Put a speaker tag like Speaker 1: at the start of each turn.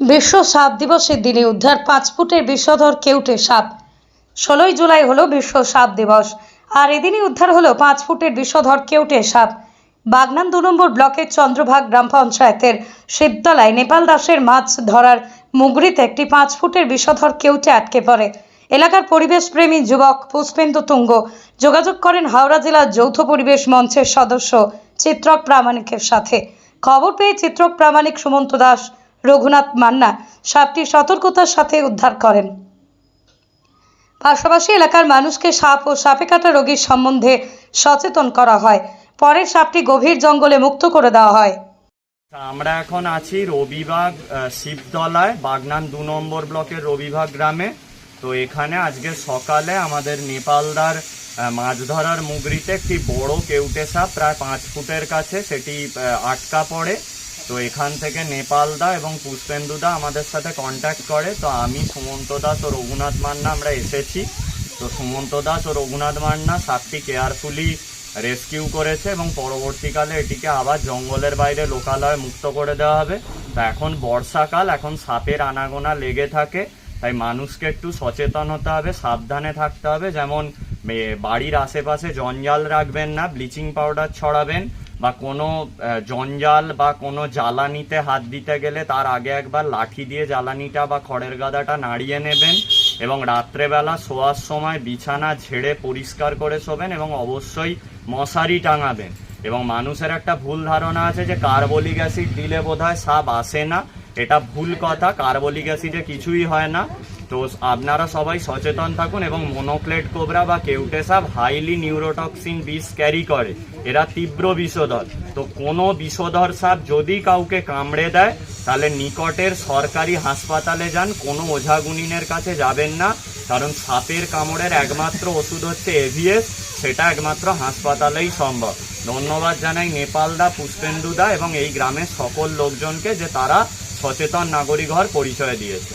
Speaker 1: বিশ্ব সাপ দিবসের দিনে উদ্ধার পাঁচ ফুটের বিষধর কেউটে সাপ। ষোলোই জুলাই হলো বিশ্ব সাপ দিবস, আর এদিনই উদ্ধার হলো পাঁচ ফুটের বিষধর কেউটে সাপ। বাগনান দু নম্বর ব্লকের চন্দ্রভাগ গ্রাম পঞ্চায়েতের শিবতলায় নেপাল দাসের মাছ ধরার মুগরিতে একটি পাঁচ ফুটের বিষধর কেউটে আটকে পড়ে। এলাকার পরিবেশ প্রেমী যুবক পুষ্পেন্দু তুঙ্গ যোগাযোগ করেন হাওড়া জেলার যৌথ পরিবেশ মঞ্চের সদস্য চিত্রক প্রামাণিকের সাথে। খবর পেয়ে চিত্রক প্রামাণিক সুমন্ত দাস রঘুনাথ মান্না সাপটি সতর্কতার সাথে উদ্ধার করেন। পাশাপাশি এলাকার মানুষকে সাপ ও সাপে কাটা রোগীর সম্বন্ধে সচেতন করা হয়। পরে সাপটি গভীর জঙ্গলে মুক্ত করে দেওয়া হয়।
Speaker 2: আমরা এখন আছি রবিবাগ শিবতলায় বাগনান দু নম্বর ব্লকের রবিবাগ গ্রামে। তো এখানে আজকে সকালে আমাদের নেপালদার মাছ ধরার মুগরিতে একটি বড় কেউটে সাপ, প্রায় পাঁচ ফুটের কাছে, সেটি আটকা পড়ে। তো এখান থেকে নেপালদা এবং পুষ্পেন্দুদা আমাদের সাথে কন্ট্যাক্ট করে। তো আমি সুমন্ত দাস ও রঘুনাথ মান্না আমরা এসেছি। তো সুমন্ত দাস ও রঘুনাথ মান্না সাপটি কেয়ারফুলি রেস্কিউ করেছে এবং পরবর্তীকালে এটিকে আবার জঙ্গলের বাইরে লোকালয়ে মুক্ত করে দেওয়া হবে। তা এখন বর্ষাকাল, এখন সাপের আনাগোনা লেগে থাকে। তাই মানুষকে একটু সচেতন হতে হবে, সাবধানে থাকতে হবে। যেমন বাড়ির আশেপাশে জঞ্জাল রাখবেন না ব্লিচিং পাউডার ছড়াবেন। বা কোনো জঞ্জাল বা কোনো জ্বালানিতে হাত দিতে গেলে তার আগে একবার লাঠি দিয়ে জ্বালানিটা বা খড়ের গাদাটা নাড়িয়ে নেবেন এবং রাত্রেবেলা শোয়ার সময় বিছানা ঝেড়ে পরিষ্কার করে শোবেন এবং অবশ্যই মশারি টাঙাবেন। এবং মানুষের একটা ভুল ধারণা আছে যে কার্বলিক অ্যাসিড দিলে বোধহয় সাপ আসে না। এটা ভুল কথা, কার্বলিক অ্যাসিডে কিছুই হয় না। তো আপনারা সবাই সচেতন থাকুন এবং মনোক্লেট কোবরা বা কেউটে সাপ হাইলি নিউরোটক্সিন বিষ ক্যারি করে। এরা তীব্র বিষধর তো কোনো বিষধর সাপ যদি কাউকে কামড়ে দেয়, তাহলে নিকটের সরকারি হাসপাতালে যান, কোনো ওঝাগুনিনের কাছে যাবেন না, কারণ সাপের কামড়ের একমাত্র ওষুধ হচ্ছে এভিএস সেটা একমাত্র হাসপাতালেই সম্ভব। ধন্যবাদ জানাই নেপালদা পুষ্পেন্দুদা এবং এই গ্রামের সকল লোকজনকে যে তারা সচেতন নাগরিক হওয়ার পরিচয় দিয়েছে।